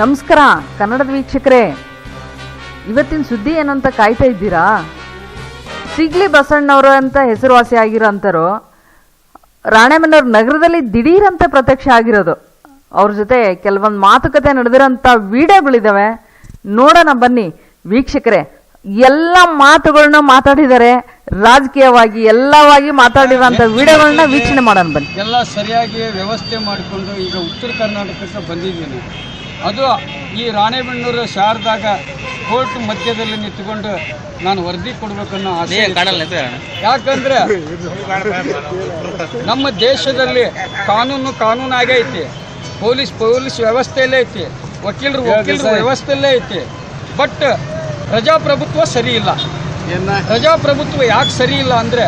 ನಮಸ್ಕಾರ, ಕನ್ನಡದ ವೀಕ್ಷಕರೇ. ಇವತ್ತಿನ ಸುದ್ದಿ ಏನಂತ ಕಾಯ್ತಾ ಇದ್ದೀರಾ? ಸಿಗ್ಲಿ ಬಸಣ್ಣವರು ಅಂತ ಹೆಸರುವಾಸಿ ಆಗಿರೋಂಥವ್ರು ರಾಣೆಬೆನ್ನೂರು ನಗರದಲ್ಲಿ ದಿಢೀರಂತ ಪ್ರತ್ಯಕ್ಷ ಆಗಿರೋದು. ಅವ್ರ ಜೊತೆ ಕೆಲವೊಂದು ಮಾತುಕತೆ ನಡೆದಿರೋಂಥ ವಿಡಿಯೋಗಳಿದ್ದಾವೆ ನೋಡೋಣ ಬನ್ನಿ. ವೀಕ್ಷಕರೇ, ಎಲ್ಲ ಮಾತುಗಳನ್ನ ಮಾತಾಡಿದ್ದಾರೆ. ರಾಜಕೀಯವಾಗಿ, ಎಲ್ಲವಾಗಿ ಮಾತಾಡಿರೋಂಥ ವಿಡಿಯೋಗಳನ್ನ ವೀಕ್ಷಣೆ ಮಾಡೋಣ ಬನ್ನಿ. ಎಲ್ಲ ಸರಿಯಾಗಿ ವ್ಯವಸ್ಥೆ ಮಾಡಿಕೊಂಡು ಈಗ ಉತ್ತರ ಕರ್ನಾಟಕಕ್ಕೆ ಬಂದಿದ್ದೀನಿ. ಅದು ಈ ರಾಣೆಬೆನ್ನೂರು ಶಾರದಾಗ ಕೋರ್ಟ್ ಮಧ್ಯದಲ್ಲಿ ನಿಂತ್ಕೊಂಡು ನಾನು ವರದಿ ಕೊಡ್ಬೇಕನ್ನೋ ಆಸೆ. ಯಾಕಂದ್ರೆ ನಮ್ಮ ದೇಶದಲ್ಲಿ ಕಾನೂನು ಕಾನೂನಾಗೇ ಐತಿ. ಪೊಲೀಸ್ ಪೊಲೀಸ್ ವ್ಯವಸ್ಥೆಯಲ್ಲೇ ಐತಿ. ವಕೀಲರು ವಕೀಲರು ವ್ಯವಸ್ಥೆಯಲ್ಲೇ ಐತಿ. ಬಟ್ ಪ್ರಜಾಪ್ರಭುತ್ವ ಸರಿ ಇಲ್ಲ ಪ್ರಜಾಪ್ರಭುತ್ವ ಯಾಕೆ ಸರಿ ಇಲ್ಲ ಅಂದರೆ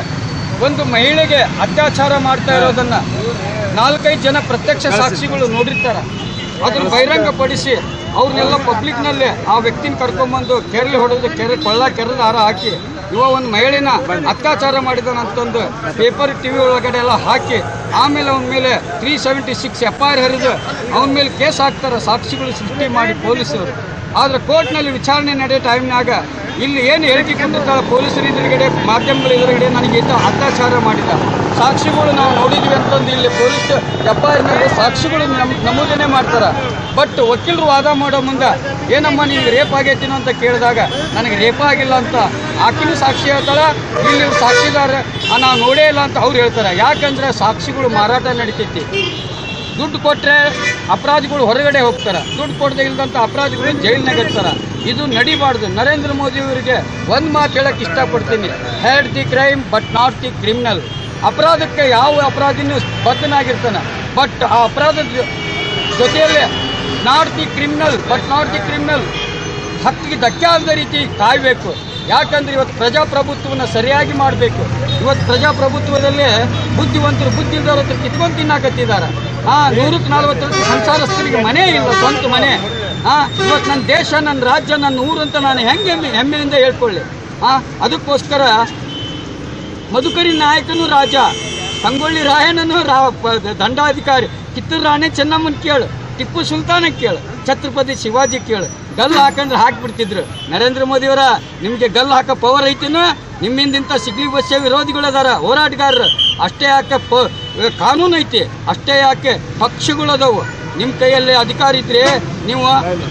ಒಂದು ಮಹಿಳೆಗೆ ಅತ್ಯಾಚಾರ ಮಾಡ್ತಾ ಇರೋದನ್ನ ನಾಲ್ಕೈದು ಜನ ಪ್ರತ್ಯಕ್ಷ ಸಾಕ್ಷಿಗಳು ನೋಡಿರ್ತಾರೆ. ಅದನ್ನು ಬಹಿರಂಗಪಡಿಸಿ ಅವ್ರನ್ನೆಲ್ಲ ಪಬ್ಲಿಕ್ನಲ್ಲೇ ಆ ವ್ಯಕ್ತಿನ ಕರ್ಕೊಂಬಂದು ಕೆರಳಿ ಹೊಡೆದು ಕೆರೆ ಕೊಳ್ಳ, ಕೆರೆದ ಹಾರ ಹಾಕಿ ಇವ ಒಂದು ಮಹಿಳೆನ ಅತ್ಯಾಚಾರ ಮಾಡಿದಂತಂದು ಪೇಪರ್ ಟಿವಿ ಒಳಗಡೆ ಎಲ್ಲ ಹಾಕಿ ಆಮೇಲೆ ಅವನ ಮೇಲೆ three seventy six F I R ಹರಿದು ಅವನ ಮೇಲೆ ಕೇಸ್ ಹಾಕ್ತಾರೆ, ಸಾಕ್ಷಿಗಳು ಸೃಷ್ಟಿ ಮಾಡಿ ಪೊಲೀಸರು. ಆದ್ರೆ ಕೋರ್ಟ್ನಲ್ಲಿ ವಿಚಾರಣೆ ನಡೆಯೋ ಟೈಮ್ನಾಗ ಇಲ್ಲಿ ಏನು ಹೇಳಿಕೆ ಕೊಟ್ಟಿರ್ತಾರೆ ಪೊಲೀಸರು ಎದುರುಗಡೆ, ಮಾಧ್ಯಮಗಳ ಎದುರುಗಡೆ ನನಗೆ ಈತ ಅತ್ಯಾಚಾರ ಮಾಡಿದ. ಸಾಕ್ಷಿಗಳು ನಾವು ನೋಡಿದ್ವಿ ಅಂತಂದು ಇಲ್ಲಿ ಪೊಲೀಸ್ ಎಫ್ ಐ ಆರ್ನಲ್ಲಿ ಸಾಕ್ಷಿಗಳು ನಮ್- ನಮೂದನೆ ಮಾಡ್ತಾರೆ. ಬಟ್ ವಕೀಲರು ವಾದ ಮಾಡೋ ಮುಂದೆ ಏನಮ್ಮ ನಿಮ್ಗೆ ರೇಪ್ ಆಗೈತಿನೋ ಅಂತ ಕೇಳಿದಾಗ ನನಗೆ ರೇಪ ಆಗಿಲ್ಲ ಅಂತ ಆಕಿನೂ ಸಾಕ್ಷಿ ಹೇಳ್ತಾಳೆ ಇಲ್ಲಿ ಸಾಕ್ಷಿದಾರ "ಆ, ನಾವು ನೋಡೇ ಇಲ್ಲ ಅಂತ ಅವ್ರು ಹೇಳ್ತಾರೆ. ಯಾಕಂದ್ರೆ ಸಾಕ್ಷಿಗಳು ಮಾರಾಟ ನಡೀತೈತಿ. ದುಡ್ಡು ಕೊಟ್ಟರೆ ಅಪರಾಧಿಗಳು ಹೊರಗಡೆ ಹೋಗ್ತಾರೆ. ದುಡ್ಡು ಕೊಡದೆ ಇಲ್ಲದಂಥ ಅಪರಾಧಿಗಳು ಜೈಲಿನಾಗ ಇರ್ತಾರೆ. ಇದು ನಡಿಬಾರ್ದು. ನರೇಂದ್ರ ಮೋದಿ ಅವರಿಗೆ ಒಂದು ಮಾತು ಹೇಳಕ್ಕೆ ಇಷ್ಟಪಡ್ತೀನಿ. Hate the crime but not the criminal ಅಪರಾಧಕ್ಕೆ ಯಾವ ಅಪರಾಧಿನೂ ಬದ್ಧನಾಗಿರ್ತಾನೆ. ಬಟ್ ಆ ಅಪರಾಧದ ಜೊತೆಯಲ್ಲೇ not the criminal but not the criminal ಹಕ್ಕಿಗೆ ಧಕ್ಕೆ ಆಗದ ರೀತಿ ಕಾಯಬೇಕು. ಯಾಕಂದ್ರೆ ಇವತ್ತು ಪ್ರಜಾಪ್ರಭುತ್ವವನ್ನು ಸರಿಯಾಗಿ ಮಾಡಬೇಕು. ಇವತ್ತು ಪ್ರಜಾಪ್ರಭುತ್ವದಲ್ಲೇ ಬುದ್ಧಿವಂತರು ಬುದ್ಧಿ ಇಲ್ದವ್ರ ಕಿತ್ಕೊಂಡು ತಿನ್ನಾಕತ್ತಿದ್ದಾರೆ. ಆ, ನೂರಕ್ಕೆ ನಲ್ವತ್ತು ಸಂಸಾರಸ್ಥರಿಗೆ ಮನೆ ಇಲ್ಲ, ಸ್ವಂತ ಮನೆ. ಆ, ಇವತ್ತು ನನ್ನ ದೇಶ, ನನ್ನ ರಾಜ್ಯ, ನನ್ನ ಊರು ಅಂತ ನಾನು ಹೆಂಗೆ ಹೆಮ್ಮೆ ಹೆಮ್ಮೆಯಿಂದ ಹೇಳ್ಕೊಳ್ಳಿ. ಆ, ಅದಕ್ಕೋಸ್ಕರ ಮಧುಕರಿ ನಾಯಕನು ರಾಜ, ಸಂಗೊಳ್ಳಿ ರಾಯಣ್ಣನು ರಾ ದಂಡಾಧಿಕಾರಿ, ಕಿತ್ತೂರು ರಾಣಿ ಚೆನ್ನಮ್ಮನ ಕೇಳು, ಟಿಪ್ಪು ಸುಲ್ತಾನ ಕೇಳು, ಛತ್ರಪತಿ ಶಿವಾಜಿ ಕೇಳು, ಗಲ್ಲು ಹಾಕಂದ್ರೆ ಹಾಕ್ಬಿಡ್ತಿದ್ರು. ನರೇಂದ್ರ ಮೋದಿಯವರ, ನಿಮಗೆ ಗಲ್ಲು ಹಾಕೋ ಪವರ್ ಐತಿನ ನಿಮ್ಮಿಂದ ಇಂಥ ಸಿಗ್ಲಿ ಬಸ್ಸ ವಿರೋಧಿಗಳು ಅದಾರ ಹೋರಾಟಗಾರರು. ಅಷ್ಟೇ ಯಾಕೆ ಪ ಕಾನೂನು ಐತಿ, ಅಷ್ಟೇ ಯಾಕೆ ಪಕ್ಷಗಳು ಅದಾವು ನಿಮ್ಮ ಕೈಯಲ್ಲಿ ಅಧಿಕಾರ ಇದ್ರೆ ನೀವು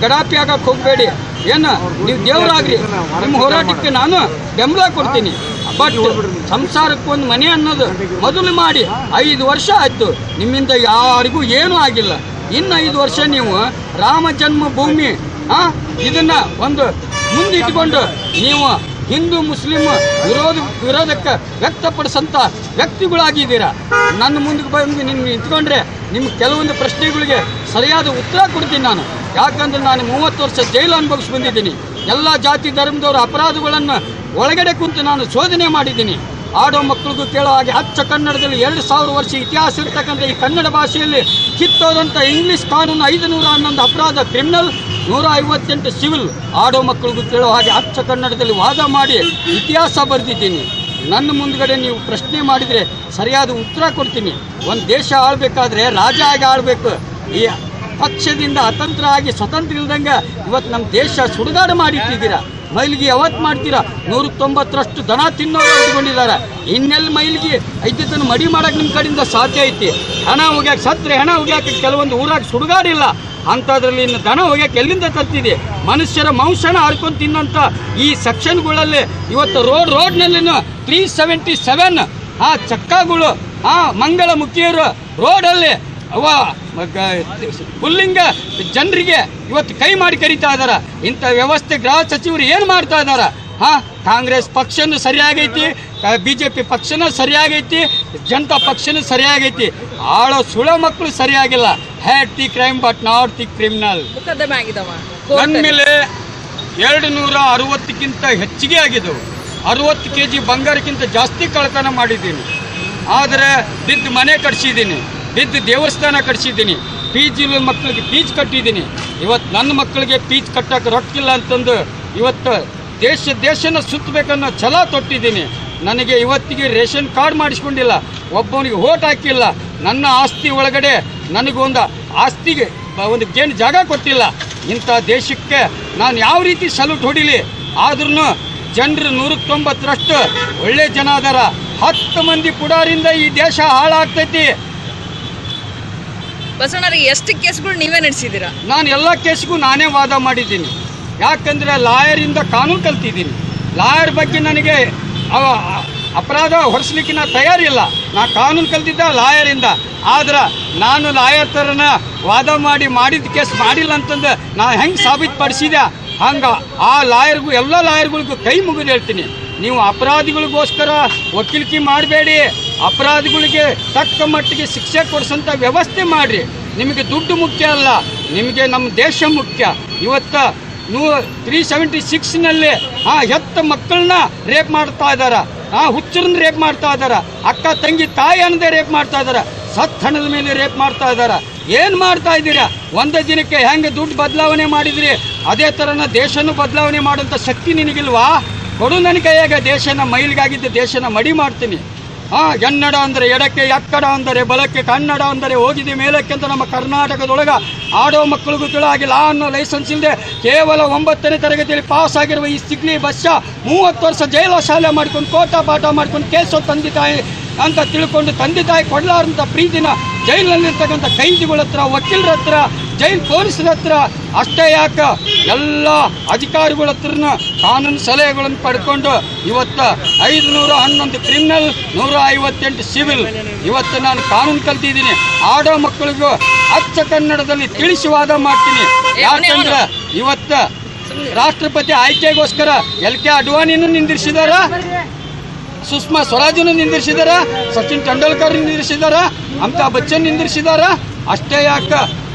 ಗಡಾಪಿ ಆಗಕ್ಕೆ ಹೋಗಬೇಡಿ. ಏನು, ನೀವು ದೇವರಾಗ್ರಿ. ನಿಮ್ಮ ಹೋರಾಟಕ್ಕೆ ನಾನು ಬೆಂಬಲ ಕೊಡ್ತೀನಿ. ಬಟ್ ಸಂಸಾರಕ್ಕೆ ಒಂದು ಮನೆ ಅನ್ನೋದು ಮೊದಲು ಮಾಡಿ ಐದು ವರ್ಷ ಆಯ್ತು. ನಿಮ್ಮಿಂದ ಯಾರಿಗೂ ಏನೂ ಆಗಿಲ್ಲ. ಇನ್ನು ಐದು ವರ್ಷ ನೀವು ರಾಮ ಜನ್ಮ ಭೂಮಿ, ಆ, ಇದನ್ನ ಒಂದು ಮುಂದಿಟ್ಟುಕೊಂಡು ನೀವು ಹಿಂದೂ ಮುಸ್ಲಿಂ ವಿರೋಧ ವಿರೋಧಕ್ಕೆ ವ್ಯಕ್ತಪಡಿಸಂತ ವ್ಯಕ್ತಿಗಳಾಗಿದ್ದೀರಾ? ನನ್ನ ಮುಂದಕ್ಕೆ ಬಂದು ನಿಮ್ಗೆ ನಿಂತ್ಕೊಂಡ್ರೆ ನಿಮ್ಮ ಕೆಲವೊಂದು ಪ್ರಶ್ನೆಗಳಿಗೆ ಸರಿಯಾದ ಉತ್ತರ ಕೊಡ್ತೀನಿ ನಾನು. ಯಾಕಂದ್ರೆ ನಾನು ಮೂವತ್ತು ವರ್ಷ ಜೈಲು ಅನುಭವಿಸಿ ಬಂದಿದ್ದೀನಿ. ಎಲ್ಲ ಜಾತಿ ಧರ್ಮದವರ ಅಪರಾಧಗಳನ್ನು ಒಳಗಡೆ ಕುಂತು ನಾನು ಶೋಧನೆ ಮಾಡಿದ್ದೀನಿ. ಆಡೋ ಮಕ್ಕಳಿಗೂ ಕೇಳೋ ಹಾಗೆ ಅಚ್ಚ ಕನ್ನಡದಲ್ಲಿ ಎರಡು ಸಾವಿರ ವರ್ಷ ಇತಿಹಾಸ ಇರ್ತಕ್ಕಂಥ ಈ ಕನ್ನಡ ಭಾಷೆಯಲ್ಲಿ ಕಿತ್ತೋದಂಥ ಇಂಗ್ಲಿಷ್ ಕಾನೂನು ಐದು ನೂರ ಹನ್ನೊಂದು ಅಪರಾಧ ಕ್ರಿಮಿನಲ್ ನೂರ ಐವತ್ತೆಂಟು ಸಿವಿಲ್ ಆಡೋ ಮಕ್ಕಳಿಗೂ ಕೇಳೋ ಹಾಗೆ ಅಚ್ಚ ಕನ್ನಡದಲ್ಲಿ ವಾದ ಮಾಡಿ ಇತಿಹಾಸ ಬರೆದಿದ್ದೀನಿ. ನನ್ನ ಮುಂದ್ಗಡೆ ನೀವು ಪ್ರಶ್ನೆ ಮಾಡಿದರೆ ಸರಿಯಾದ ಉತ್ತರ ಕೊಡ್ತೀನಿ. ಒಂದು ದೇಶ ಆಳ್ಬೇಕಾದ್ರೆ ರಾಜ ಆಗಿ ಆಳ್ಬೇಕು. ಈ ಪಕ್ಷದಿಂದ ಅತಂತ್ರ ಆಗಿ ಸ್ವತಂತ್ರ ಇಲ್ದಂಗೆ ಇವತ್ತು ನಮ್ಮ ದೇಶ ಸುಡುಗಾಡು ಮಾಡಿಟ್ಟಿದ್ದೀರಾ? ಮೈಲಿಗೆ ಯಾವತ್ತು ಮಾಡ್ತೀರಾ? ನೂರ ತೊಂಬತ್ತರಷ್ಟು ದನ ತಿನ್ನೋರು ಇಟ್ಕೊಂಡಿದ್ದಾರೆ ಇನ್ನೆಲ್ಲಿ ಮೈಲಿಗೆ ಐದ್ಯತನ ಮಡಿ ಮಾಡೋಕೆ ನಿಮ್ಮ ಕಡೆಯಿಂದ ಸಾಧ್ಯ ಐತಿ. ಹಣ ಹೋಗ್ಯಾಕೆ ಸತ್ರೆ, ಹಣ ಹೋಗ್ಯಾಕೆ ಕೆಲವೊಂದು ಊರಾಗ ಸುಡುಗಾಡಿಲ್ಲ. ಅಂಥದ್ರಲ್ಲಿ ದನ ಹೋಗ್ಯಾಕೆ ಎಲ್ಲಿಂದ ತರ್ತಿದೆ ಮನುಷ್ಯರ ಮಾಂಸನ ಹರ್ಕೊಂಡು ತಿನ್ನಂಥ ಈ ಸೆಕ್ಷನ್ಗಳಲ್ಲಿ ಇವತ್ತು ರೋಡ್ ರೋಡ್ನಲ್ಲಿ ತ್ರೀ ಸೆವೆಂಟಿ ಸೆವೆನ್ ಆ ಚಕ್ಕಗಳು, ಆ ಮಂಗಳ ಮುಖಿಯರು ರೋಡಲ್ಲಿ ಅವ ಪುಲ್ಲಿಂಗ ಜನರಿಗೆ ಇವತ್ತು ಕೈ ಮಾಡಿ ಕರಿತಾ ಇದ್ದಾರೆ ಇಂಥ ವ್ಯವಸ್ಥೆ ಗೃಹ ಸಚಿವರು ಏನು ಮಾಡ್ತಾ ಇದ್ದಾರೆ ಹಾ, ಕಾಂಗ್ರೆಸ್ ಪಕ್ಷನೂ ಸರಿಯಾಗೈತಿ ಬಿ ಜೆ ಪಿ ಪಕ್ಷನೂ ಸರಿಯಾಗೈತಿ, ಜನತಾ ಪಕ್ಷನೂ ಸರಿಯಾಗೈತಿ. ಆಳೋ ಸುಳ ಮಕ್ಕಳು ಸರಿಯಾಗಿಲ್ಲ. Hate the crime but not the criminal ಮೊಕದ್ದಮೆ ಆಗಿದವ ನನ್ನ ಮೇಲೆ ಎರಡು ನೂರ ಅರವತ್ತಕ್ಕಿಂತ ಹೆಚ್ಚಿಗೆ ಆಗಿದ್ದವು. ಅರವತ್ತು ಕೆ ಜಿ ಬಂಗಾರಕ್ಕಿಂತ ಜಾಸ್ತಿ ಕಳ್ಳತನ ಮಾಡಿದ್ದೀನಿ. ಆದರೆ ಬಿದ್ದು ಮನೆ ಕಟ್ಸಿದ್ದೀನಿ. ಬಿದ್ದು ದೇವಸ್ಥಾನ ಕಟ್ಸಿದ್ದೀನಿ. ಫೀಜ್ ಮಕ್ಕಳಿಗೆ ಪೀಜ್ ಕಟ್ಟಿದ್ದೀನಿ. ಇವತ್ತು ನನ್ನ ಮಕ್ಕಳಿಗೆ ಪೀಜ್ ಕಟ್ಟಕ್ಕೆ ರೊಕ್ಕಿಲ್ಲ ಅಂತಂದು ಇವತ್ತು ದೇಶ ದೇಶನ ಸುತ್ತಬೇಕನ್ನೋ ಛಲ ತೊಟ್ಟಿದ್ದೀನಿ. ನನಗೆ ಇವತ್ತಿಗೆ ರೇಷನ್ ಕಾರ್ಡ್ ಮಾಡಿಸ್ಕೊಂಡಿಲ್ಲ. ಒಬ್ಬನಿಗೆ ಓಟ್ ಹಾಕಿಲ್ಲ. ನನ್ನ ಆಸ್ತಿ ಒಳಗಡೆ ನನಗೊಂದು ಆಸ್ತಿಗೆ ಒಂದು ಗೇಣು ಜಾಗ ಕೊಟ್ಟಿಲ್ಲ. ಇಂಥ ದೇಶಕ್ಕೆ ನಾನು ಯಾವ ರೀತಿ ಸಲ್ಯೂಟ್ ಹೊಡಿಲಿ ಆದ್ರೂ ಜನರು ನೂರಕ್ಕೆ ತೊಂಬತ್ತರಷ್ಟು ಒಳ್ಳೆ ಜನ ಅದಾರ. ಹತ್ತು ಮಂದಿ ಪುಡಾರಿಂದ ಈ ದೇಶ ಹಾಳಾಗ್ತೈತಿ. ಬಸವಣ್ಣರಿಗೆ ಎಷ್ಟು ಕೇಸ್ಗಳು ನೀವೇ ನಡೆಸಿದ್ದೀರಾ? ನಾನು ಎಲ್ಲ ಕೇಸ್ಗೂ ನಾನೇ ವಾದ ಮಾಡಿದ್ದೀನಿ. ಯಾಕಂದರೆ ಲಾಯರಿಂದ ಕಾನೂನು ಕಲ್ತಿದ್ದೀನಿ. ಲಾಯರ್ ಬಗ್ಗೆ ನನಗೆ ಅವ ಅಪರಾಧ ಹೊರಿಸ್ಲಿಕ್ಕೆ ನಾ ತಯಾರಿಲ್ಲ. ನಾ ಕಾನೂನು ಕಲ್ತಿದ್ದ ಲಾಯರಿಂದ. ಆದ್ರೆ ನಾನು ಲಾಯರ್ ಥರನ ವಾದ ಮಾಡಿ ಮಾಡಿದ ಕೇಸ್ ಮಾಡಿಲ್ಲ ಅಂತಂದು ನಾ ಹೆಂಗೆ ಸಾಬೀತುಪಡಿಸಿದೆ? ಹಂಗೆ ಆ ಲಾಯರ್ಗೂ, ಎಲ್ಲ ಲಾಯರ್ಗಳಿಗೂ ಕೈ ಮುಗಿದು ಹೇಳ್ತೀನಿ. ನೀವು ಅಪರಾಧಿಗಳಿಗೋಸ್ಕರ ವಕೀಲಿಕೆ ಮಾಡಬೇಡಿ. ಅಪರಾಧಿಗಳಿಗೆ ತಕ್ಕ ಮಟ್ಟಿಗೆ ಶಿಕ್ಷೆ ಕೊಡಿಸೋಂಥ ವ್ಯವಸ್ಥೆ ಮಾಡಿರಿ. ನಿಮಗೆ ದುಡ್ಡು ಮುಖ್ಯ ಅಲ್ಲ, ನಿಮಗೆ ನಮ್ಮ ದೇಶ ಮುಖ್ಯ. ಇವತ್ತು ನೂ ತ್ರೀ ಸೆವೆಂಟಿ ಸಿಕ್ಸ್ನಲ್ಲಿ ಆ, ಹೆತ್ತ ಮಕ್ಕಳನ್ನ ರೇಪ್ ಮಾಡ್ತಾ ಇದ್ದಾರ ಆ ಹುಚ್ಚರನ್ನ ರೇಪ್ ಮಾಡ್ತಾ ಇದ್ದಾರೆ ಅಕ್ಕ, ತಂಗಿ, ತಾಯಿ ಅನ್ನದೇ ರೇಪ್ ಮಾಡ್ತಾ ಇದ್ದಾರೆ ಸತ್ ಹಣದ ಮೇಲೆ ರೇಪ್ ಮಾಡ್ತಾ ಇದ್ದಾರೆ ಏನು ಮಾಡ್ತಾ ಇದ್ದೀರಾ? ಒಂದೇ ದಿನಕ್ಕೆ ಹೆಂಗೆ ದುಡ್ಡು ಬದಲಾವಣೆ ಮಾಡಿದ್ರಿ? ಅದೇ ಥರನ ದೇಶನೂ ಬದಲಾವಣೆ ಮಾಡುವಂಥ ಶಕ್ತಿ ನಿನಗಿಲ್ವಾ? ಕೊಡು ನನ್ನ ಕೈಯಾಗ ದೇಶನ, ಮೈಲಿಗಾಗಿದ್ದ ದೇಶನ ಮಡಿ ಮಾಡ್ತೀನಿ. ಹಾ ಎನ್ನಡ ಅಂದರೆ ಎಡಕ್ಕೆ, ಎಕ್ಕಡ ಅಂದರೆ ಬಲಕ್ಕೆ, ಕನ್ನಡ ಅಂದರೆ ಹೋಗಿದೆ ಮೇಲಕ್ಕೆ ಅಂತ ನಮ್ಮ ಕರ್ನಾಟಕದೊಳಗೆ ಆಡೋ ಮಕ್ಕಳಿಗೂ ತಿಳಾಗಿಲ್ಲ ಅನ್ನೋ ಲೈಸೆನ್ಸ್ ಇಲ್ಲದೆ ಕೇವಲ ಒಂಬತ್ತನೇ ತರಗತಿಯಲ್ಲಿ ಪಾಸ್ ಆಗಿರುವ ಈ ಸಿಗ್ಲಿ ಬಸ್ಸ ಮೂವತ್ತು ವರ್ಷ ಜೈಲ ಶಾಲೆ ಮಾಡ್ಕೊಂಡು ಕೋಟ ಪಾಠ ಮಾಡ್ಕೊಂಡು ಕೇಸೋ ತಂದೆ ತಾಯಿ ಅಂತ ತಿಳ್ಕೊಂಡು ತಂದೆ ತಾಯಿ ಕೊಡಲಾರಂಥ ಪ್ರೀತಿನ ಜೈಲಿನಲ್ಲಿರ್ತಕ್ಕಂಥ ಕೈದಿಗಳ ಹತ್ರ, ವಕೀಲರ ಹತ್ರ ಜೈಲ್ ಪೊಲೀಸರ ಹತ್ರ ಅಷ್ಟೇ ಯಾಕ? ಎಲ್ಲ ಅಧಿಕಾರಿಗಳ ಹತ್ರನ ಕಾನೂನು ಸಲಹೆಗಳನ್ನು ಪಡ್ಕೊಂಡು ಇವತ್ತು ಐದು ನೂರ ಹನ್ನೊಂದು ಕ್ರಿಮಿನಲ್ ನೂರ ಐವತ್ತೆಂಟು ಸಿವಿಲ್. ಇವತ್ತು ನಾನು ಕಾನೂನು ಕಲ್ತಿದ್ದೀನಿ. ಆಡೋ ಮಕ್ಕಳಿಗೂ ಅಚ್ಚ ಕನ್ನಡದಲ್ಲಿ ತಿಳಿಸುವಾದ ಮಾಡ್ತೀನಿ. ಯಾಕಂದ್ರೆ ಇವತ್ತು ರಾಷ್ಟ್ರಪತಿ ಆಯ್ಕೆಗೋಸ್ಕರ ಎಲ್ ಕೆ ಅಡ್ವಾಣಿನೂ ನಿಂದಿರಿಸಿದಾರ? ಸುಷ್ಮಾ ಸ್ವರಾಜನು ನಿಂದಿರಿಸಿದಾರ? ಸಚಿನ್ ತೆಂಡೂಲ್ಕರ್ ನಿಂದಿರಿಸಿದಾರ? ಅಮಿತಾಬ್ ಬಚ್ಚನ್ ನಿಂದಿರಿಸಿದಾರ? ಅಷ್ಟೇ ಯಾಕ?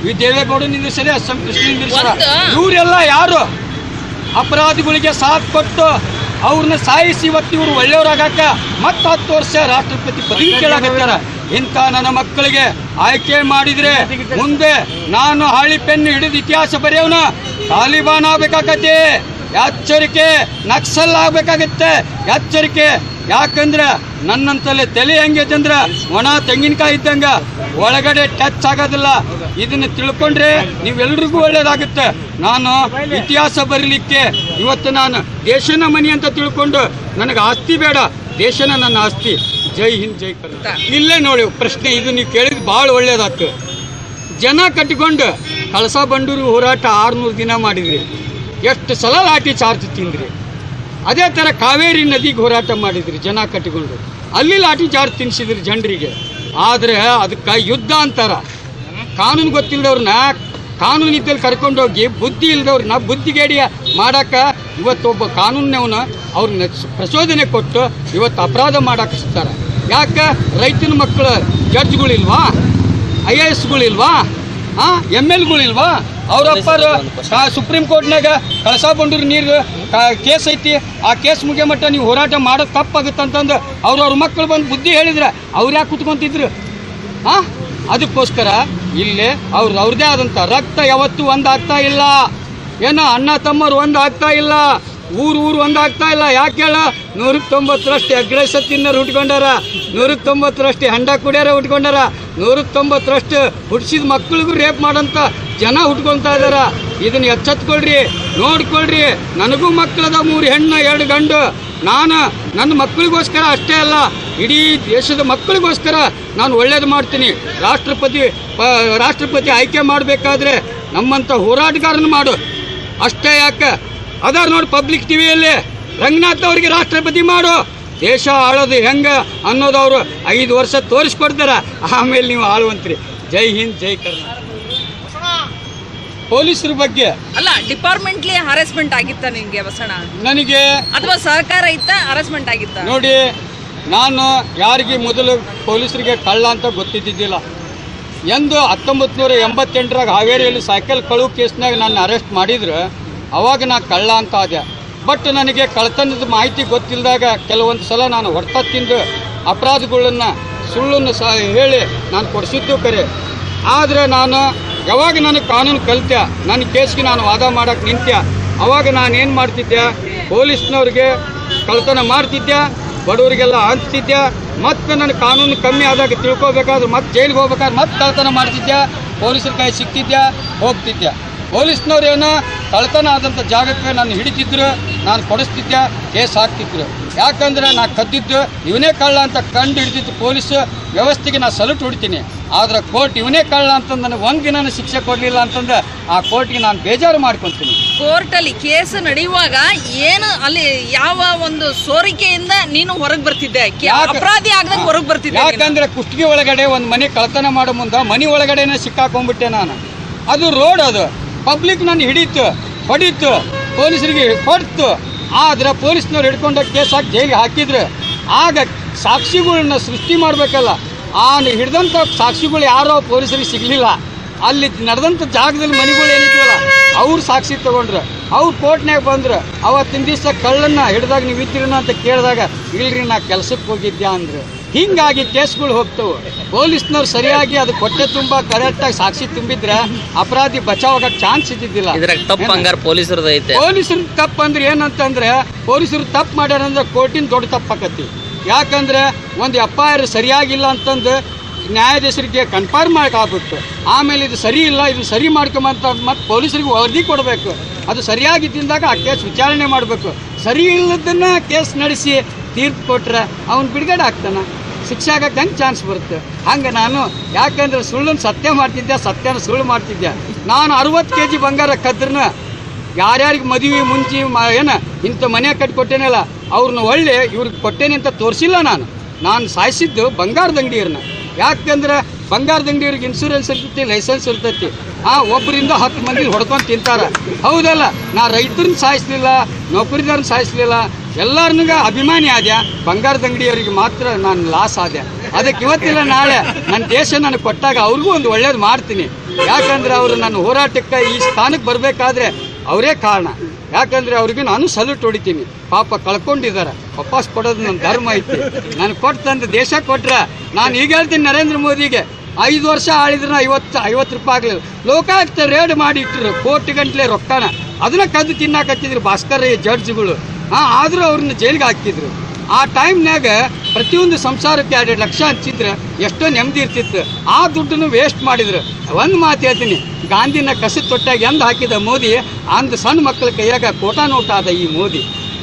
ಈ ದೇವೇಗೌಡ ನಿಂದಿರಿಸಿದೆ ಎಸ್ ಎಂ ಕೃಷ್ಣ ನಿಂದಿರಿಸಿದಾರ ಇವರೆಲ್ಲ ಯಾರು? ಅಪರಾಧಿಗಳಿಗೆ ಸಾಥ್ ಕೊಟ್ಟು ಅವ್ರನ್ನ ಸಾಯಿಸಿ ಇವತ್ತು ಇವರು ಒಳ್ಳೆಯವರಾಗಕ್ಕ ಮತ್ತೆ ಹತ್ತು ವರ್ಷ ರಾಷ್ಟ್ರಪತಿ ಪದವಿ ಕೇಳಾಕತ್ತಾರ. ಇಂಥ ನನ್ನ ಮಕ್ಕಳಿಗೆ ಆಯ್ಕೆ ಮಾಡಿದ್ರೆ ಮುಂದೆ ನಾನು ಹಾಳಿ ಪೆನ್ ಹಿಡಿದು ಇತಿಹಾಸ ಬರೆಯವನ ತಾಲಿಬಾನ್ ಆಗ್ಬೇಕಾಗತ್ತೆ. ಎಚ್ಚರಿಕೆ ನಕ್ಸಲ್ ಆಗ್ಬೇಕಾಗತ್ತೆ. ಎಚ್ಚರಿಕೆ ಯಾಕಂದ್ರೆ ನನ್ನಂತಲ್ಲಿ ತಲೆ ಹೆಂಗೆ ಅಂದ್ರೆ ಒಣ ತೆಂಗಿನಕಾಯಿ ಇದ್ದಂಗ ಒಳಗಡೆ ಟಚ್ ಆಗೋದಿಲ್ಲ. ಇದನ್ನ ತಿಳ್ಕೊಂಡ್ರೆ ನೀವೆಲ್ರಿಗೂ ಒಳ್ಳೇದಾಗುತ್ತೆ. ನಾನು ಇತಿಹಾಸ ಬರೀಲಿಕ್ಕೆ ಇವತ್ತು ನಾನು ದೇಶನ ಮನಿ ಅಂತ ತಿಳ್ಕೊಂಡು ನನಗೆ ಆಸ್ತಿ ಬೇಡ. ದೇಶನ ನನ್ನ ಆಸ್ತಿ. ಜೈ ಹಿಂದ್, ಜೈ ಕರ್ನಾಟಕ. ಇಲ್ಲೇ ನೋಡಿ, ಪ್ರಶ್ನೆ ಇದು ನೀವು ಕೇಳಿದ್ ಭಾಳ ಒಳ್ಳೇದಾಗ್ತದೆ ಜನ ಕಟ್ಟಿಕೊಂಡು ಕಳಸ ಬಂಡೂರು ಹೋರಾಟ ಆರುನೂರು ದಿನ ಮಾಡಿದ್ರಿ. ಎಷ್ಟು ಸಲ ಲಾಠಿ ಚಾರ್ಜ್ ತಿಂದ್ರಿ? ಅದೇ ಥರ ಕಾವೇರಿ ನದಿಗೆ ಹೋರಾಟ ಮಾಡಿದ್ರಿ, ಜನ ಕಟ್ಟಿಕೊಂಡು. ಅಲ್ಲಿ ಲಾಠಿ ಚಾರ್ಜ್ ತಿನ್ಸಿದ್ರಿ ಜನರಿಗೆ. ಆದರೆ ಅದಕ್ಕೆ ಯುದ್ಧ ಅಂತಾರ ಕಾನೂನು ಗೊತ್ತಿಲ್ಲದವ್ರನ್ನ ಕಾನೂನು ಇದ್ದಲ್ಲಿ ಕರ್ಕೊಂಡೋಗಿ ಬುದ್ಧಿ ಇಲ್ದವ್ರನ್ನ ಬುದ್ಧಿಗೇಡಿಯ ಮಾಡಕ್ಕೆ ಇವತ್ತೊಬ್ಬ ಕಾನೂನವನ್ನ ಅವ್ರನ್ನ ಪ್ರಚೋದನೆ ಕೊಟ್ಟು ಇವತ್ತು ಅಪರಾಧ ಮಾಡಾಕಿಸ್ತಾರೆ ಯಾಕೆ? ರೈತನ ಮಕ್ಕಳು ಜಡ್ಜ್ಗಳಿಲ್ವಾ ಐ ಎ ಎಸ್ಗಳಿಲ್ವಾ ಹಾಂ ಎಂ ಎಲ್ಗಳಿಲ್ವಾ ಅವ್ರ ಅಪ್ಪರು ಸುಪ್ರೀಂ ಕೋರ್ಟ್ನಾಗ ಕಳಸಾ ಬಂಡೂರು ನೀರು ಕೇಸ್ ಐತಿ, ಆ ಕೇಸ್ ಮುಗಿಯ ಮಟ್ಟ ನೀವು ಹೋರಾಟ ಮಾಡೋದು ತಪ್ಪಾಗುತ್ತೆ ಅಂತಂದು ಅವ್ರವ್ರ ಮಕ್ಕಳು ಬಂದು ಬುದ್ಧಿ ಹೇಳಿದ್ರೆ, ಅವ್ರು ಯಾಕೆ ಕುತ್ಕೊಂತಿದ್ರು? ಹಾಂ ಅದಕ್ಕೋಸ್ಕರ ಇಲ್ಲಿ ಅವ್ರ ಅವ್ರದ್ದೇ ಆದಂಥ ರಕ್ತ ಯಾವತ್ತೂ ಒಂದಾಗ್ತಾ ಇಲ್ಲ. ಏನೋ ಅಣ್ಣ ತಮ್ಮರು ಒಂದು ಆಗ್ತಾ ಇಲ್ಲ. ಊರು ಊರು ಒಂದಾಗ್ತಾ ಇಲ್ಲ. ಯಾಕೆ ಹೇಳ? ನೂರಕ್ಕೆ ತೊಂಬತ್ತರಷ್ಟು ಎಗ್ರೆಸ ತಿನ್ನೋರು ಉಟ್ಕೊಂಡಾರ ನೂರಕ್ಕೆ ತೊಂಬತ್ತರಷ್ಟು ಹೆಂಡ ಕುಡಿಯೋರ ಉಟ್ಕೊಂಡಾರ ನೂರಕ್ಕೆ ತೊಂಬತ್ತರಷ್ಟು ಹುಡ್ಸಿದ ಮಕ್ಕಳಿಗೂ ರೇಪ್ ಮಾಡೋಂಥ ಜನ ಹುಟ್ಕೊಳ್ತಾ ಇದಾರ. ಇದನ್ನ ಎಚ್ಚೆತ್ಕೊಳ್ರಿ, ನೋಡ್ಕೊಳ್ರಿ. ನನಗೂ ಮಕ್ಕಳದ ಮೂರು ಹೆಣ್ಣು, ಎರಡು ಗಂಡು. ನಾನು ನನ್ನ ಮಕ್ಕಳಿಗೋಸ್ಕರ ಅಷ್ಟೇ ಅಲ್ಲ, ಇಡೀ ದೇಶದ ಮಕ್ಕಳಿಗೋಸ್ಕರ ನಾನು ಒಳ್ಳೇದು ಮಾಡ್ತೀನಿ. ರಾಷ್ಟ್ರಪತಿ ರಾಷ್ಟ್ರಪತಿ ಆಯ್ಕೆ ಮಾಡಬೇಕಾದ್ರೆ ನಮ್ಮಂಥ ಹೋರಾಟಗಾರನ ಮಾಡು. ಅಷ್ಟೇ ಯಾಕೆ? ಅದಾರ ನೋಡಿ ಪಬ್ಲಿಕ್ ಟಿವಿಯಲ್ಲಿ ರಂಗನಾಥ್ ಅವರಿಗೆ ರಾಷ್ಟ್ರಪತಿ ಮಾಡು. ದೇಶ ಆಳೋದು ಹೆಂಗೆ ಅನ್ನೋದು ಅವರು ಐದು ವರ್ಷ ತೋರಿಸ್ಕೊಡ್ತಾರ. ಆಮೇಲೆ ನೀವು ಆಳುವಂತ್ರಿ. ಜೈ ಹಿಂದ್ ಜೈ ಕರ್ನಾಟಕ. ಪೊಲೀಸರ ಬಗ್ಗೆ. ಅಲ್ಲ ಡಿಪಾರ್ಟ್ಮೆಂಟ್ಲಿ ಹರಾಸ್ಮೆಂಟ್ ಆಗಿತ್ತ ನಿಮಗೆ ಬಸಣ ನನಗೆ ಅಥವಾ ಸಹಕಾರ ಇತ್ತ ಹರಾಸ್ಮೆಂಟ್ ಆಗಿತ್ತ? ನೋಡಿ ನಾನು ಯಾರಿಗೆ ಮೊದಲು ಪೊಲೀಸರಿಗೆ ಕಳ್ಳ ಅಂತ ಗೊತ್ತಿದ್ದಿದ್ದಿಲ್ಲ. ಎಂದು ಹತ್ತೊಂಬತ್ತು ನೂರ ಎಂಬತ್ತೆಂಟರಾಗ ಹಾವೇರಿಯಲ್ಲಿ ಸೈಕಲ್ ಕಳುವು ಕೇಸ್ನಾಗ ನನ್ನ ಅರೆಸ್ಟ್ ಮಾಡಿದ್ರು. ಅವಾಗ ನಾ ಕಳ್ಳ ಅಂತ ಆದೆ. ಬಟ್ ನನಗೆ ಕಳ್ತನದ ಮಾಹಿತಿ ಗೊತ್ತಿಲ್ಲದಾಗ ಕೆಲವೊಂದು ಸಲ ನಾನು ಹೊಡೆತ ತಿಂದು ಅಪರಾಧಗಳನ್ನು ಸುಳ್ಳನ್ನು ಸಹ ಹೇಳಿ ನಾನು ಕೊಡಿಸಿದ್ದು ಕರೆ. ಆದರೆ ನಾನು ಯಾವಾಗ ನನಗೆ ಕಾನೂನು ಕಲಿತೆ ನನ್ನ ಕೇಸ್ಗೆ ನಾನು ವಾದ ಮಾಡೋಕ್ಕೆ ನಿಂತೆ ಅವಾಗ ನಾನು ಏನು ಮಾಡ್ತಿದ್ದೆ? ಪೊಲೀಸ್ನವ್ರಿಗೆ ಕಳ್ತನ ಮಾಡ್ತಿದ್ದೆ, ಬಡವರಿಗೆಲ್ಲ ಹಂಚ್ತಿದ್ದೆ ಮತ್ತೆ ನನ್ನ ಕಾನೂನು ಕಮ್ಮಿ ಆದಾಗ ತಿಳ್ಕೊಬೇಕಾದ್ರೆ ಮತ್ತೆ ಜೈಲಿಗೆ ಹೋಗ್ಬೇಕಾದ್ರೆ ಮತ್ತೆ ಕಳ್ತನ ಮಾಡ್ತಿದ್ದೆ, ಪೊಲೀಸರ ಕೈ ಸಿಕ್ತಿದ್ದೆ ಹೋಗ್ತಿದ್ದೆ. ಪೊಲೀಸ್ನವ್ರೇನೋ ಕಳ್ತನ ಆದಂಥ ಜಾಗಕ್ಕೆ ನಾನು ಹಿಡಿತಿದ್ರು ನಾನು ಕೊಡಿಸ್ತಿದ್ದೆ ಕೇಸ್ ಹಾಕ್ತಿದ್ರು. ಯಾಕಂದ್ರೆ ನಾ ಕದ್ದಿದ್ದು ಇವನೇ ಕಳ್ಳ ಅಂತ ಕಂಡು ಹಿಡಿದಿದ್ದು ಪೊಲೀಸ್ ವ್ಯವಸ್ಥೆಗೆ ನಾನು ಸಲ್ಯೂಟ್ ಹೊಡಿತೀನಿ. ಆದರೆ ಕೋರ್ಟ್ ಇವನೇ ಕಳ್ಳ ಅಂತಂದು ನನಗೆ ಒಂದು ದಿನ ಶಿಕ್ಷೆ ಕೊಡಲಿಲ್ಲ ಅಂತಂದ್ರೆ ಆ ಕೋರ್ಟ್ಗೆ ನಾನು ಬೇಜಾರು ಮಾಡ್ಕೊತೀನಿ. ಕೋರ್ಟಲ್ಲಿ ಕೇಸ್ ನಡೆಯುವಾಗ ಏನು ಅಲ್ಲಿ ಯಾವ ಒಂದು ಸೋರಿಕೆಯಿಂದ ನೀನು ಹೊರಗೆ ಬರ್ತಿದ್ದೆ? ಅಪರಾಧಿ ಆಗದಂಗೆ ಹೊರಗೆ ಬರ್ತಿದ್ದೆ ಯಾಕಂದರೆ ಯಾಕಂದ್ರೆ ಕುಷ್ಟಗಿ ಒಳಗಡೆ ಒಂದು ಮನೆ ಕಳ್ತನ ಮಾಡೋ ಮುಂದೆ ಮನೆ ಒಳಗಡೆನೇ ಸಿಕ್ಕಾಕೊಂಡ್ಬಿಟ್ಟೆ ನಾನು. ಅದು ರೋಡ್ ಅದು. ಪಬ್ಲಿಕ್ ನನ್ನ ಹಿಡಿತು ಹೊಡಿತು, ಪೊಲೀಸರಿಗೆ ಕೊಡ್ತು. ಆದ್ರೆ ಪೊಲೀಸ್ನವ್ರು ಹಿಡ್ಕೊಂಡ ಕೇಸ್ ಹಾಕಿ ಜೈಲಿಗೆ ಹಾಕಿದ್ರು. ಆಗ ಸಾಕ್ಷಿಗಳನ್ನ ಸೃಷ್ಟಿ ಮಾಡಬೇಕಲ್ಲ. ಆ ಹಿಡ್ದಂಥ ಸಾಕ್ಷಿಗಳು ಯಾರೋ ಪೊಲೀಸರಿಗೆ ಸಿಗಲಿಲ್ಲ. ಅಲ್ಲಿ ನಡೆದಂಥ ಜಾಗದಲ್ಲಿ ಮನೆಗಳು ಏನಿದ್ವಲ್ಲ, ಅವ್ರು ಸಾಕ್ಷಿ ತಗೊಂಡ್ರು. ಅವ್ರು ಕೋರ್ಟ್ನಾಗ ಬಂದ್ರು. ಅವತ್ತಿನ ದಿವಸ ಕಳ್ಳನ್ನ ಹಿಡ್ದಾಗ ನೀವು ಇದ್ದೀರನ ಅಂತ ಕೇಳಿದಾಗ, ಇಲ್ರಿ ನಾ ಕೆಲಸಕ್ಕೆ ಹೋಗಿದ್ದೆ ಅಂದ್ರು. ಹಿಂಗಾಗಿ ಕೇಸ್ಗಳು ಹೋಗ್ತವು ಪೊಲೀಸ್ನವ್ರು ಸರಿಯಾಗಿ ಅದು ಕೊಟ್ಟೆ ತುಂಬ ಕರೆಕ್ಟಾಗಿ ಸಾಕ್ಷಿ ತುಂಬಿದ್ರೆ ಅಪರಾಧಿ ಬಚಾವಾಗಕ್ಕೆ ಚಾನ್ಸ್ ಇದ್ದಿದ್ದಿಲ್ಲ. ಇದ್ರಾಗ ತಪ್ಪು ಹಂಗಾರ ಪೊಲೀಸರದ ಐತೆ. ಪೊಲೀಸರು ತಪ್ಪು ಅಂದ್ರೆ ಏನಂತಂದ್ರೆ ಪೊಲೀಸರು ತಪ್ಪು ಮಾಡ್ಯಾರಂದ್ರೆ ಕೋರ್ಟಿನ ದೊಡ್ಡ ತಪ್ಪಾಕತಿ. ಯಾಕಂದ್ರೆ ಒಂದು ಎಫ್ ಐ ಆರ್ ಸರಿಯಾಗಿಲ್ಲ ಅಂತಂದು ನ್ಯಾಯಾಧೀಶರಿಗೆ ಕನ್ಫರ್ಮ್ ಮಾಡಕ್ಕಾಗ್ಬಿಟ್ಟು ಆಮೇಲೆ ಇದು ಸರಿ ಇಲ್ಲ ಇದು ಸರಿ ಮಾಡ್ಕೊಂಬಂತ ಮತ್ತೆ ಪೊಲೀಸರಿಗೆ ವರದಿ ಕೊಡಬೇಕು. ಅದು ಸರಿಯಾಗಿ ತಿಂದಾಗ ಆ ಕೇಸ್ ವಿಚಾರಣೆ ಮಾಡಬೇಕು. ಸರಿ ಇಲ್ಲದನ್ನ ಕೇಸ್ ನಡೆಸಿ ತೀರ್ಪು ಕೊಟ್ರೆ ಅವ್ನು ಬಿಡುಗಡೆ ಆಗ್ತಾನೆ. ಶಿಕ್ಷೆ ಆಗಕ್ಕೆ ಹೆಂಗೆ ಚಾನ್ಸ್ ಬರುತ್ತೆ. ಹಂಗೆ ನಾನು ಯಾಕಂದ್ರೆ ಸುಳ್ಳನ್ನು ಸತ್ಯ ಮಾಡ್ತಿದ್ದೆ ಸತ್ಯನ ಸುಳ್ಳು ಮಾಡ್ತಿದ್ದೆ ನಾನು ಅರವತ್ತು ಕೆ ಜಿ ಬಂಗಾರ ಕದ್ರನ ಯಾರ್ಯಾರಿಗೆ ಮದುವೆ, ಮುಂಚೆ ಏನು ಇಂಥ ಮನೆ ಕಟ್ಕೊಟ್ಟೇನಲ್ಲ ಅವ್ರನ್ನ ಒಳ್ಳೆ ಇವ್ರಿಗೆ ಕೊಟ್ಟೇನೆ ಅಂತ ತೋರಿಸಿಲ್ಲ ನಾನು. ನಾನು ಸಾಯಿಸಿದ್ದು ಬಂಗಾರದ ಅಂಗಡಿಯವ್ರನ್ನ ಯಾಕಂದ್ರೆ ಬಂಗಾರದ ಅಂಗಡಿಯವ್ರಿಗೆ ಇನ್ಶೂರೆನ್ಸ್ ಇರ್ತೈತಿ ಲೈಸೆನ್ಸ್ ಇರ್ತೈತಿ. ಆ ಒಬ್ಬರಿಂದ ಹತ್ತು ಮಂದಿ ಹೊಡ್ಕೊಂಡು ತಿಂತಾರೆ. ಹೌದಲ್ಲ, ನಾ ರೈತರನ್ನ ಸಾಯಿಸ್ಲಿಲ್ಲ ನೌಕರಿದಾರನ್ನ ಸಾಯಿಸ್ಲಿಲ್ಲ, ಎಲ್ಲರನ್ಗ ಅಭಿಮಾನಿ ಆದ್ಯ. ಬಂಗಾರದ ಅಂಗಡಿಯವರಿಗೆ ಮಾತ್ರ ನಾನು ಲಾಸ್ ಆದೆ ಅದಕ್ಕೆ ಇವತ್ತಿಲ್ಲ, ನಾಳೆ ನನ್ನ ದೇಶ ನನಗೆ ಕೊಟ್ಟಾಗ ಅವ್ರಿಗೂ ಒಂದು ಒಳ್ಳೇದು ಮಾಡ್ತೀನಿ. ಯಾಕಂದ್ರೆ ಅವರು ನನ್ನ ಹೋರಾಟಕ್ಕೆ ಈ ಸ್ಥಾನಕ್ಕೆ ಬರಬೇಕಾದ್ರೆ ಅವರೇ ಕಾರಣ. ಯಾಕಂದ್ರೆ ಅವ್ರಿಗೆ ನಾನು ಸಲ್ಯೂಟ್ ಹೊಡಿತೀನಿ. ಪಾಪ ಕಳ್ಕೊಂಡಿದ್ದಾರೆ ವಾಪಸ್ ಕೊಡೋದು ನನ್ನ ಧರ್ಮ ಐತಿ. ನಾನು ಕೊಟ್ಟು ತಂದು ದೇಶ ಕೊಟ್ರೆ, ನಾನು ಈಗ ಹೇಳ್ತೀನಿ ನರೇಂದ್ರ ಮೋದಿಗೆ ಐದು ವರ್ಷ ಆಳಿದ್ರೆ ಐವತ್ತು ಐವತ್ತು ರೂಪಾಯಿ ಆಗಲಿಲ್ಲ. ಲೋಕಾಯುಕ್ತ ರೇಡ್ ಮಾಡಿ ಇಟ್ಟರು ಕೋಟಿ ಗಂಟ್ಲೆ ರೊಕ್ಕನ. ಅದನ್ನ ಕದ್ದು ತಿನ್ನಾಕತ್ತಿದ್ರು ಭಾಸ್ಕರ್ ಜಡ್ಜ್ಗಳು. ಹಾಂ, ಆದರೂ ಅವ್ರನ್ನ ಜೈಲಿಗೆ ಹಾಕಿದ್ರು ಆ ಟೈಮ್ನಾಗ ಪ್ರತಿಯೊಂದು ಸಂಸಾರಕ್ಕೆ ಎರಡು ಲಕ್ಷ ಹಂಚಿದ್ರೆ ಎಷ್ಟೋ ನೆಮ್ಮದಿ ಇರ್ತಿತ್ತು. ಆ ದುಡ್ಡನ್ನು ವೇಸ್ಟ್ ಮಾಡಿದ್ರು. ಒಂದು ಮಾತು ಹೇಳ್ತೀನಿ. ಗಾಂಧಿನ ಕಸ ತೊಟ್ಟಾಗ ಎಂದು ಹಾಕಿದ ಮೋದಿ, ಅಂದು ಸಣ್ಣ ಮಕ್ಕಳ ಕೈಯಾಗ ಕೋಟಾ ನೋಟ ಆದ ಈ ಮೋದಿ.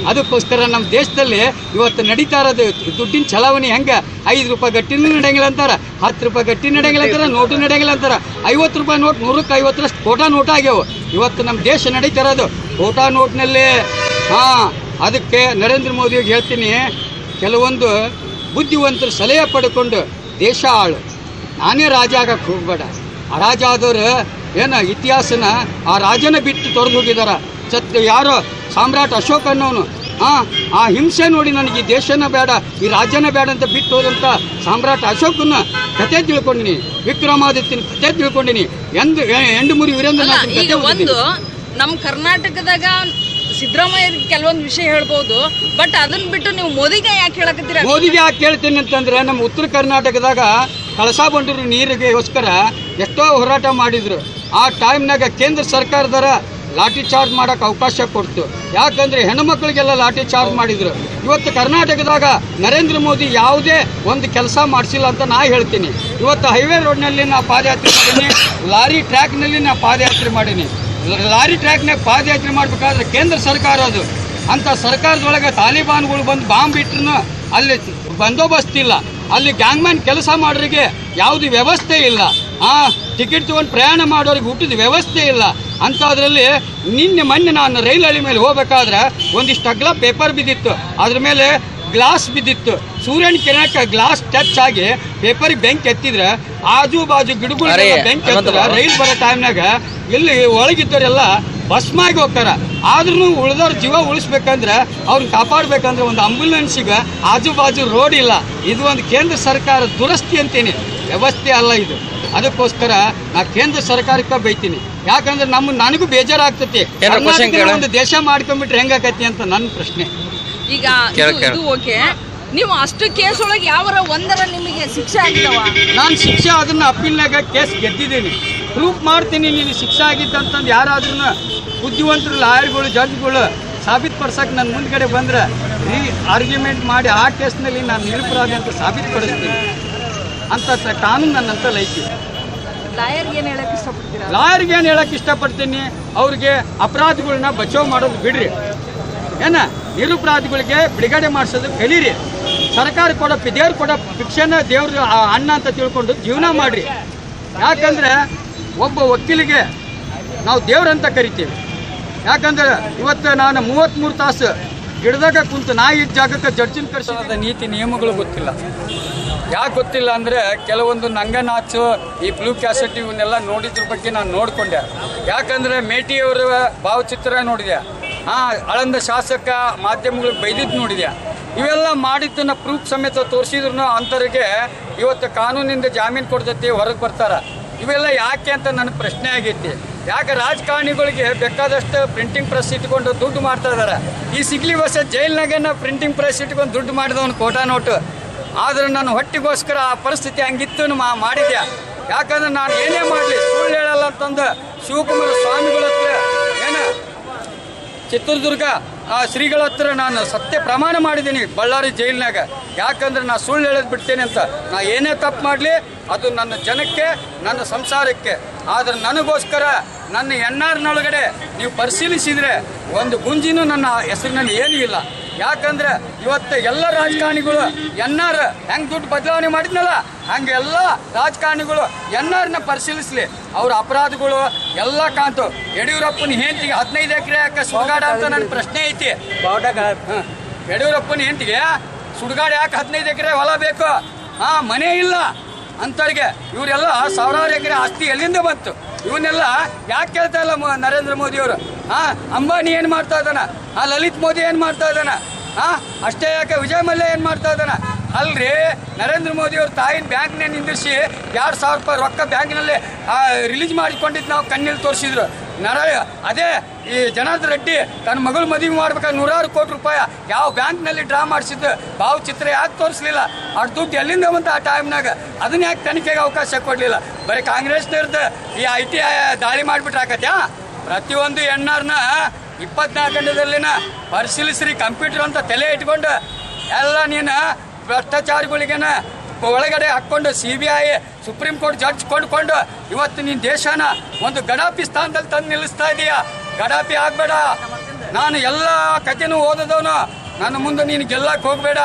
ಅದಕ್ಕೋಸ್ಕರ ನಮ್ಮ ದೇಶದಲ್ಲಿ ಇವತ್ತು ನಡೀತಾ ಇರೋದು ದುಡ್ಡಿನ ಚಲಾವಣೆ ಹೆಂಗೆ? ಐದು ರೂಪಾಯಿ ಗಟ್ಟಿನೂ ನಡೆಯಂಗಿಲ್ಲ ಅಂತಾರ. ಹತ್ತು ರೂಪಾಯಿ ಗಟ್ಟಿ ನಡೆಯಂಗಿಲ್ಲ ಅಂತಾರ, ನೋಟು ನಡೆಯಂಗಿಲ್ಲ ಅಂತಾರ. ಐವತ್ತು ರೂಪಾಯಿ ನೋಟ್, ನೂರಕ್ಕೆ ಐವತ್ತರಷ್ಟು ಖೋಟಾ ನೋಟ ಆಗ್ಯಾವ. ಇವತ್ತು ನಮ್ಮ ದೇಶ ನಡೀತಾ ಇರೋದು ಖೋಟಾ ನೋಟ್ನಲ್ಲಿ. ಹಾಂ, ಅದಕ್ಕೆ ನರೇಂದ್ರ ಮೋದಿಗೆ ಹೇಳ್ತೀನಿ, ಕೆಲವೊಂದು ಬುದ್ಧಿವಂತರು ಸಲಹೆ ಪಡ್ಕೊಂಡು ದೇಶ ಆಳು. ನಾನೇ ರಾಜ ಆಗಕ್ಕೆ ಹೋಗ್ಬೇಡ. ಆ ರಾಜ ಆದವರು ಏನು ಇತಿಹಾಸನ ಆ ರಾಜನ ಬಿಟ್ಟು ತೊರೆದು ಹೋಗಿದಾರ. ಸತ್ ಯಾರೋ ಸಾಮ್ರಾಟ್ ಅಶೋಕ್ ಅನ್ನೋನು. ಹಾಂ ಆ ಹಿಂಸೆ ನೋಡಿ ನನಗೆ ಈ ದೇಶನ ಬೇಡ ಈ ರಾಜ್ಯನ ಬೇಡ ಅಂತ ಬಿಟ್ಟು ಹೋದಂಥ ಸಾಮ್ರಾಟ್ ಅಶೋಕನ ಕತೆ ತಿಳ್ಕೊಂಡಿನಿ. ವಿಕ್ರಮಾದಿತ್ಯನ ಕತೆ ತಿಳ್ಕೊಂಡಿನಿ. ಎಂದು ಎಂಡು ಮುರಿ ವೀರೇಂದ್ರನಾಥ ಅಲ್ಲ ಒಂದು ನಮ್ಮ ಕರ್ನಾಟಕದಾಗ ಸಿದ್ದರಾಮಯ್ಯ ಕೆಲವೊಂದು ವಿಷಯ ಹೇಳ್ಬೋದು ಬಟ್ ಅದನ್ನ ಬಿಟ್ಟು ನೀವು ಮೋದಿಗೆ ಯಾಕೆ ಹೇಳಕತ್ತೀರ? ಮೋದಿಗೆ ಯಾಕೆ ಹೇಳ್ತೀನಿ ಅಂತಂದ್ರೆ ನಮ್ಮ ಉತ್ತರ ಕರ್ನಾಟಕದಾಗ ಕಳಸಾ ಬಂಡೂರು ನೀರಿಗೆಗೋಸ್ಕರ ಎಷ್ಟೋ ಹೋರಾಟ ಮಾಡಿದ್ರು. ಆ ಟೈಮ್ನಾಗ ಕೇಂದ್ರ ಸರ್ಕಾರದರ ಲಾಠಿ ಚಾರ್ಜ್ ಮಾಡಕ್ಕೆ ಅವಕಾಶ ಕೊಡ್ತು. ಯಾಕಂದ್ರೆ ಹೆಣ್ಮಕ್ಳಿಗೆಲ್ಲ ಲಾಠಿ ಚಾರ್ಜ್ ಮಾಡಿದ್ರು. ಇವತ್ತು ಕರ್ನಾಟಕದಾಗ ನರೇಂದ್ರ ಮೋದಿ ಯಾವುದೇ ಒಂದು ಕೆಲಸ ಮಾಡಿಸಿಲ್ಲ ಅಂತ ನಾ ಹೇಳ್ತೀನಿ. ಇವತ್ತು ಹೈವೇ ರೋಡ್ನಲ್ಲಿ ನಾ ಪಾದಯಾತ್ರೆ ಮಾಡೀನಿ. ಲಾರಿ ಟ್ರ್ಯಾಕ್ನಲ್ಲಿ ನಾ ಪಾದಯಾತ್ರೆ ಮಾಡೀನಿ. ಲಾರಿ ಟ್ರ್ಯಾಕ್ನಾಗ ಪಾದಯಾತ್ರೆ ಮಾಡ್ಬೇಕಾದ್ರೆ ಕೇಂದ್ರ ಸರ್ಕಾರ ಅದು. ಅಂತ ಸರ್ಕಾರದೊಳಗೆ ತಾಲಿಬಾನ್ಗಳು ಬಂದು ಬಾಂಬ್ ಇಟ್ರು ಅಲ್ಲಿ ಬಂದೋಬಸ್ತ್ ಇಲ್ಲ. ಅಲ್ಲಿ ಗ್ಯಾಂಗ್ಮ್ಯಾನ್ ಕೆಲಸ ಮಾಡೋರಿಗೆ ಯಾವುದು ವ್ಯವಸ್ಥೆ ಇಲ್ಲ. ಆ ಟಿಕೆಟ್ ತೊಗೊಂಡು ಪ್ರಯಾಣ ಮಾಡೋರಿಗೆ ಹುಟ್ಟಿದ ವ್ಯವಸ್ಥೆ ಇಲ್ಲ. ಅಂಥದ್ರಲ್ಲಿ ನಿನ್ನೆ ಮೊನ್ನೆ ನಾನು ರೈಲ್ ಹಳಿ ಮೇಲೆ ಹೋಗ್ಬೇಕಾದ್ರೆ ಒಂದಿಷ್ಟು ಅಗ್ಲ ಪೇಪರ್ ಬಿದ್ದಿತ್ತು. ಅದ್ರ ಮೇಲೆ ಗ್ಲಾಸ್ ಬಿದ್ದಿತ್ತು. ಸೂರ್ಯನ ಕಿರಣಕ್ಕೆ ಗ್ಲಾಸ್ ಟಚ್ ಆಗಿ ಪೇಪರಿಗೆ ಬೆಂಕಿ ಎತ್ತಿದ್ರೆ ಆಜು ಬಾಜು ಗಿಡಗಳು ಅರೆ, ಬೆಂಕಿ ಎತ್ತಿದ್ರೆ. ರೈಲ್ ಬರೋ ಟೈಮ್ನಾಗ ಇಲ್ಲಿ ಒಳಗಿದ್ದವರೆಲ್ಲ ಭಸ್ಮಾಗಿ ಹೋಗ್ತಾರೆ. ಆದ್ರೂ ಉಳಿದವ್ರ ಜೀವ ಉಳಿಸ್ಬೇಕಂದ್ರೆ ಅವ್ರನ್ನ ಕಾಪಾಡ್ಬೇಕಂದ್ರೆ ಒಂದು ಆಂಬ್ಯುಲೆನ್ಸಿಗೆ ಆಜು ಬಾಜು ರೋಡ್ ಇಲ್ಲ. ಇದು ಒಂದು ಕೇಂದ್ರ ಸರ್ಕಾರ ದುರಸ್ತಿ ಅಂತೀನಿ. ವ್ಯವಸ್ಥೆ ಅಲ್ಲ ಇದು. ಅದಕ್ಕೋಸ್ಕರ ನಾ ಕೇಂದ್ರ ಸರ್ಕಾರಕ್ಕೆ ಬೈತೀನಿ. ಯಾಕಂದ್ರೆ ನಮ್ಮ ನನಗೂ ಬೇಜಾರಾಗ್ತತಿ. ಒಂದು ದೇಶ ಮಾಡ್ಕೊಂಡ್ಬಿಟ್ರೆ ಹೆಂಗಾಕತಿ ಅಂತ ನನ್ನ ಪ್ರಶ್ನೆ. ಈಗ ಇದು- ಓಕೆ. ನೀವು ಅಷ್ಟು ಕೇಸ್ ಒಳಗೆ ಯಾವರ ಒಂದರ ನಿಮಗೆ ಶಿಕ್ಷೆ ಆಗಿದ್ದಾವ ನಾನು ಶಿಕ್ಷೆ ಅದನ್ನ ಅಪ್ಪೀಲ್ನಾಗ ಕೇಸ್ ಗೆದ್ದಿದ್ದೀನಿ. ಪ್ರೂಫ್ ಮಾಡ್ತೀನಿ ನೀನು ಶಿಕ್ಷೆ ಆಗಿದ್ದಂತಂದು ಯಾರಾದ್ರೂ ಬುದ್ಧಿವಂತರು ಲಾಯರ್ಗಳು ಜಡ್ಜ್ಗಳು ಸಾಬೀತುಪಡ್ಸಕ್ಕೆ ನನ್ನ ಮುಂದ್ಗಡೆ ಬಂದ್ರೆ ಈ ಆರ್ಗ್ಯುಮೆಂಟ್ ಮಾಡಿ ಆ ಕೇಸ್ನಲ್ಲಿ ನಾನು ನಿರಪರಾಧಿ ಅಂತ ಸಾಬೀತುಪಡಿಸ್ತೀನಿ. ಅಂತ ಕಾನೂನು ನನ್ನಂತ ಲೈಕ್ ಲಾಯರ್ಗೆ ಏನು ಲಾಯರ್ಗೆ ಹೇಳಕ್ಕೆ ಇಷ್ಟಪಡ್ತೀನಿ? ಅವ್ರಿಗೆ ಅಪರಾಧಿಗಳನ್ನ ಬಚಾವ್ ಮಾಡೋದು ಬಿಡ್ರಿ. ಏನ? ನಿರುಪರಾಧಿಗಳಿಗೆ ಬಿಡುಗಡೆ ಮಾಡಿಸೋದು ಕಲೀರಿ. ಸರ್ಕಾರ ಕೊಡೋ ಪಿದೇವ್ರು ಕೊಡೋ ಭಿಕ್ಷೆನ ದೇವ್ರ ಅನ್ನ ಅಂತ ತಿಳ್ಕೊಂಡು ಜೀವನ ಮಾಡ್ರಿ. ಯಾಕಂದ್ರೆ ಒಬ್ಬ ವಕೀಲಿಗೆ ನಾವು ದೇವ್ರಂತ ಕರಿತೀವಿ. ಯಾಕಂದ್ರೆ ಇವತ್ತು ನಾನು ಮೂವತ್ತ್ಮೂರು ತಾಸು ಗಿಡದಾಗ ಕುಂತು ನಾ ಇದ್ದ ಜಾಗಕ್ಕೆ ಜಡ್ಜಿನ ಕರ್ಸೋದ ನೀತಿ ನಿಯಮಗಳು ಗೊತ್ತಿಲ್ಲ. ಯಾಕೆ ಗೊತ್ತಿಲ್ಲ ಅಂದರೆ ಕೆಲವೊಂದು ನಂಗನಾಚು, ಈ ಬ್ಲೂ ಕ್ಯಾಸೆಟ್ ಇವನ್ನೆಲ್ಲ ನೋಡಿದ್ರ ಬಗ್ಗೆ ನಾನು ನೋಡಿಕೊಂಡೆ. ಯಾಕಂದರೆ ಮೇಟಿಯವರ ಭಾವಚಿತ್ರ ನೋಡಿದೆ. ಹಾಂ, ಅಳಂದ ಶಾಸಕ ಮಾಧ್ಯಮಗಳಿಗೆ ಬೈದಿದ್ದು ನೋಡಿದೆ. ಇವೆಲ್ಲ ಮಾಡಿದ್ದನ್ನು ಪ್ರೂಫ್ ಸಮೇತ ತೋರಿಸಿದ್ರು ಅಂಥವ್ರಿಗೆ ಇವತ್ತು ಕಾನೂನಿಂದ ಜಾಮೀನು ಕೊಡ್ತೈತಿ, ಹೊರಗೆ ಬರ್ತಾರೆ. ಇವೆಲ್ಲ ಯಾಕೆ ಅಂತ ನನ್ನ ಪ್ರಶ್ನೆ ಆಗೈತಿ. ಯಾಕೆ ರಾಜಕಾರಣಿಗಳಿಗೆ ಬೇಕಾದಷ್ಟು ಪ್ರಿಂಟಿಂಗ್ ಪ್ರೆಸ್ ಇಟ್ಕೊಂಡು ದುಡ್ಡು ಮಾಡ್ತಾ ಇದ್ದಾರೆ? ಈ ಸಿಗ್ಲಿ ವರ್ಷ ಜೈಲ್ನಾಗೇನ ಪ್ರಿಂಟಿಂಗ್ ಪ್ರೆಸ್ ಇಟ್ಕೊಂಡು ದುಡ್ಡು ಮಾಡಿದವನು ಕೋಟಾ ನೋಟು ಆದ್ರೆ ನಾನು ಹೊಟ್ಟಿಗೋಸ್ಕರ ಆ ಪರಿಸ್ಥಿತಿ ಹಂಗಿತ್ತು ಮಾ ಮಾಡಿದ್ಯಾ? ಯಾಕಂದ್ರೆ ನಾನು ಏನೇ ಮಾಡಲಿ, ಸುಳ್ಳು ಹೇಳಲ್ಲ ಅಂತಂದು ಶಿವಕುಮಾರ ಸ್ವಾಮಿಗಳ ಏನು? ಚಿತ್ರದುರ್ಗ ಆ ಶ್ರೀಗಳ ಹತ್ರ ನಾನು ಸತ್ಯ ಪ್ರಮಾಣ ಮಾಡಿದ್ದೀನಿ ಬಳ್ಳಾರಿ ಜೈಲಿನಾಗ. ಯಾಕಂದ್ರೆ ನಾ ಸುಳ್ಳು ಹೇಳೋದು ಬಿಡ್ತೇನೆ ಅಂತ. ನಾ ಏನೇ ತಪ್ಪು ಮಾಡಲಿ, ಅದು ನನ್ನ ಜನಕ್ಕೆ, ನನ್ನ ಸಂಸಾರಕ್ಕೆ. ಆದರೆ ನನಗೋಸ್ಕರ ನನ್ನ ಎನ್ನಾರ್ನೊಳಗಡೆ ನೀವು ಪರಿಶೀಲಿಸಿದರೆ ಒಂದು ಗುಂಜಿನೂ ನನ್ನ ಹೆಸರಿನಲ್ಲಿ ಏನೂ ಇಲ್ಲ. ಯಾಕಂದ್ರೆ ಇವತ್ತು ಎಲ್ಲ ರಾಜಕಾರಣಿಗಳು ಎನ್ ಆರ್ ಹೆಂಗೆ ದುಡ್ಡು ಬದಲಾವಣೆ ಮಾಡಿದ್ನಲ್ಲ ಹಂಗೆ ಎಲ್ಲ ರಾಜಕಾರಣಿಗಳು ಎನ್ ಆರ್ನ ಪರಿಶೀಲಿಸಲಿ. ಅವ್ರ ಅಪರಾಧಗಳು ಎಲ್ಲ ಕಾಂತು. ಯಡಿಯೂರಪ್ಪನ ಹೆಂಡತಿಗೆ ಹದಿನೈದು ಎಕರೆ ಯಾಕೆ ಸುಡುಗಾಡ ಅಂತ ನನ್ನ ಪ್ರಶ್ನೆ ಐತಿ. ಹ. ಯಡಿಯೂರಪ್ಪನ ಹೆಂಡತಿಗೆ ಸುಡುಗಾಡ ಯಾಕೆ ಹದಿನೈದು ಎಕರೆ ಹೊಲ ಬೇಕು? ಹಾಂ ಮನೆ ಇಲ್ಲ. ಅಂತವ್ರಿಗೆ ಇವರೆಲ್ಲ ಸಾವಿರಾರು ಎಕರೆ ಆಸ್ತಿ ಎಲ್ಲಿಂದ ಬಂತು? ಇವನ್ನೆಲ್ಲ ಯಾಕೆ ಕೇಳ್ತಾ ಇಲ್ಲ ನರೇಂದ್ರ ಮೋದಿ ಹಾ, ಅಂಬಾನಿ ಏನು ಮಾಡ್ತಾ ಇದ್ದಾನ? ಆ, ಲಲಿತ್ ಮೋದಿ ಏನು ಮಾಡ್ತಾ ಇದ್ದಾನ? ಆ ಅಷ್ಟೇ ಯಾಕೆ ವಿಜಯ್ ಮಲ್ಯ ಏನು ಮಾಡ್ತಾ ಇದ್ದಾನ? ಅಲ್ರಿ, ನರೇಂದ್ರ ಮೋದಿ ಅವ್ರ ತಾಯಿನ ಬ್ಯಾಂಕ್ನೇ ನಿಂದಿರಿಸಿ ಎರಡು ಸಾವಿರ ರೂಪಾಯಿ ರೊಕ್ಕ ಬ್ಯಾಂಕ್ನಲ್ಲಿ ರಿಲೀಸ್ ಮಾಡಿಕೊಂಡಿದ್ದು ನಾವು ಕಣ್ಣಲ್ಲಿ ತೋರಿಸಿದ್ರು. ನರ, ಅದೇ ಈ ಜನಾರ್ದನ್ ರೆಡ್ಡಿ ತನ್ನ ಮಗಳು ಮದುವೆ ಮಾಡ್ಬೇಕಾದ್ರೆ ನೂರಾರು ಕೋಟಿ ರೂಪಾಯಿ ಯಾವ ಬ್ಯಾಂಕ್ನಲ್ಲಿ ಡ್ರಾ ಮಾಡಿಸಿದ್ದು? ಭಾವಚಿತ್ರ ಯಾಕೆ ತೋರಿಸ್ಲಿಲ್ಲ? ಅಷ್ಟು ದುಡ್ಡು ಎಲ್ಲಿಂದ ಬಂತು ಆ ಟೈಮ್ನಾಗ? ಅದನ್ನ ಯಾಕೆ ತನಿಖೆಗೆ ಅವಕಾಶ ಕೊಡಲಿಲ್ಲ? ಬರೀ ಕಾಂಗ್ರೆಸ್ನವ್ರದ್ದು ಈ ಐ ಟಿ ದಾಳಿ ಮಾಡಿಬಿಟ್ರೆ ಆಕತ್ಯಾ ಪ್ರತಿಯೊಂದು ಎಣ್ಣಾರ್ನ ಇಪ್ಪತ್ನಾಲ್ಕು ಗಂಟೆದಲ್ಲಿನ ಪರಿಶೀಲಿಸ್ರಿ ಕಂಪ್ಯೂಟರ್ ಅಂತ ತಲೆ ಇಟ್ಕೊಂಡು ಎಲ್ಲ ನೀನು ಭ್ರಷ್ಟಾಚಾರಿಗಳಿಗೆನ ಒಳಗಡೆ ಹಾಕ್ಕೊಂಡು C B I supreme court judge ಕೊಂಡ್ಕೊಂಡು ಇವತ್ತು ನಿನ್ನ ದೇಶನ ಒಂದು ಗಡಾಪಿ ಸ್ಥಾನದಲ್ಲಿ ತಂದು ನಿಲ್ಲಿಸ್ತಾ ಇದೀಯಾ. ಗಡಾಪಿ ಆಗಬೇಡ. ನಾನು ಎಲ್ಲ ಕಥೆನೂ ಓದದವನು. ನನ್ನ ಮುಂದೆ ನೀನು ಗೆಲ್ಲಕ್ಕೆ ಹೋಗಬೇಡ.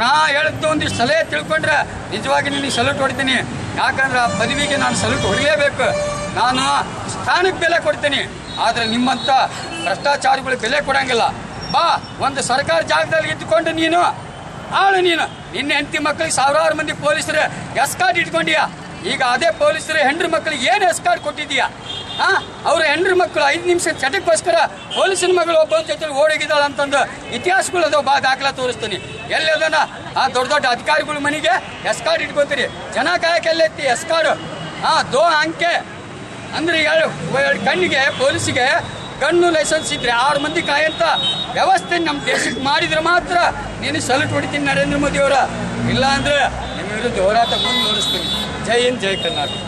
ನಾ ಹೇಳಿದ್ದು ಒಂದಿಷ್ಟು ಸಲಹೆ ತಿಳ್ಕೊಂಡ್ರೆ ನಿಜವಾಗಿ ನಿನಗೆ ಸಲ್ಯೂಟ್ ಹೊಡಿತೀನಿ. ಯಾಕಂದ್ರೆ ಆ ಪದವಿಗೆ ನಾನು ಸಲ್ಯೂಟ್ ಹೊಡಿಲೇಬೇಕು. ನಾನು ಸ್ಥಾನಕ್ಕೆ ಬೆಲೆ ಕೊಡ್ತೀನಿ. ಆದರೆ ನಿಮ್ಮಂಥ ಭ್ರಷ್ಟಾಚಾರಿಗಳಿಗೆ ಬೆಲೆ ಕೊಡೋಂಗಿಲ್ಲ. ಬಾ, ಒಂದು ಸರ್ಕಾರ ಜಾಗದಲ್ಲಿ ಇದ್ದುಕೊಂಡು ನೀನು, ಆಳು ನೀನು. ನಿನ್ನ ಹೆಂಡತಿ ಮಕ್ಕಳಿಗೆ ಸಾವಿರಾರು ಮಂದಿ ಪೊಲೀಸರು ಎಸ್ಕಾರ್ಟ್ ಇಟ್ಕೊಂಡೀಯ? ಈಗ ಅದೇ ಪೊಲೀಸರು ಹೆಂಡ್ರ ಮಕ್ಕಳಿಗೆ ಏನು ಎಸ್ಕಾರ್ಟ್ ಕೊಟ್ಟಿದ್ದೀಯಾ? ಹಾಂ, ಅವ್ರ ಹೆಂಡ್ರ ಮಕ್ಕಳು ಐದು ನಿಮಿಷ ಚಟಕ್ಕೋಸ್ಕರ ಪೊಲೀಸಿನ ಮಗಳು ಒಬ್ಬ ಜೊತೆ ಓಡೋಗಿದ್ದಾಳೆ ಅಂತಂದು ಇತಿಹಾಸಗಳು ಅದಾವ, ಬಾ, ದಾಖಲೆ ತೋರಿಸ್ತೀನಿ. ಎಲ್ಲಿ ಅದನ್ನ ಆ, ದೊಡ್ಡ ದೊಡ್ಡ ಅಧಿಕಾರಿಗಳ ಮನೆಗೆ ಎಸ್ಕಾರ್ಟ್ ಇಟ್ಕೊತೀರಿ. ಜನ ಕಾಯಕ್ಕೆ ಎಲ್ಲೈತಿ ಎಸ್ಕಾರ್ಡ್ ಹಾಂ, ದೋ ಅಂಕೆ. ಅಂದ್ರೆ ಕಣ್ಣಿಗೆ, ಪೊಲೀಸಿಗೆ ಕಣ್ಣು ಲೈಸೆನ್ಸ್ ಇದ್ರೆ ಆರು ಮಂದಿ ಕಾಯಂತ ವ್ಯವಸ್ಥೆ ನಮ್ಮ ದೇಶಕ್ಕೆ ಮಾಡಿದ್ರೆ ಮಾತ್ರ ನೀನು ಸಲ್ಯೂಟ್ ಹೊಡಿತೀನಿ ನರೇಂದ್ರ ಮೋದಿ ಅವರ. ಇಲ್ಲ ಅಂದ್ರೆ ನಿಮ್ಮ ವಿರುದ್ಧ ಹೋರಾಟ ಜೈ ಹಿಂದ್, ಜೈ ಕರ್ನಾಟಕ.